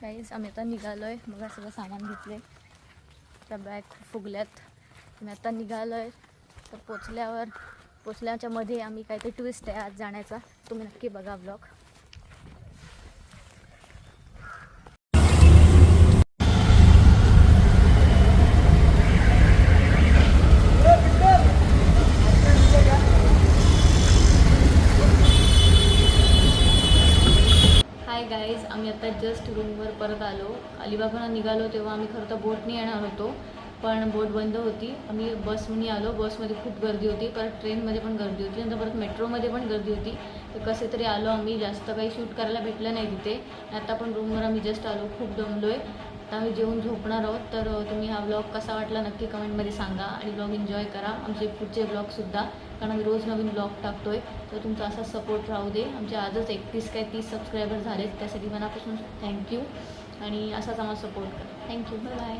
काहीच आम्ही आता निघालो आहे मग सगळं सामान घेतले त्या बॅग फुगल्यात. आम्ही आता निघालो आहे तर पोचल्यावर पोचल्याच्यामध्ये आम्ही काहीतरी ट्विस्ट आहे आज जाण्याचा. तुम्ही नक्की बघा ब्लॉग गाईज आम्ही आता जस्ट रूमवर परत आलो. अलिबागला निघालो तेव्हा आम्ही खरं तर बोटने येणार होतो. पण बोट बंद होती. आम्ही बसने आलो. बसमध्ये खूप गर्दी होती. परत ट्रेनमध्ये पण गर्दी होती. नंतर परत मेट्रोमध्ये पण गर्दी होती. तर कसे तरी आलो आम्ही. जास्त काही शूट करायला भेटलं नाही तिथे. आता पण रूमवर आम्ही जस्ट आलो. खूप दमलो आहे आता आम्ही जेवून झोपणार आहोत. तर तुम्ही हा ब्लॉग कसा वाटला नक्की कमेंटमध्ये सांगा आणि ब्लॉग एन्जॉय करा. आमचे पुढचे ब्लॉगसुद्धा कारण आम्ही रोज नवीन ब्लॉग टाकतो आहे तर तुमचा असा सपोर्ट राहू दे. आमचे आजच एकतीस काय तीस सबस्क्रायबर झालेत. त्यासाठी मनापासून थँक्यू आणि असाच आम्हाला सपोर्ट करा. Thank you bye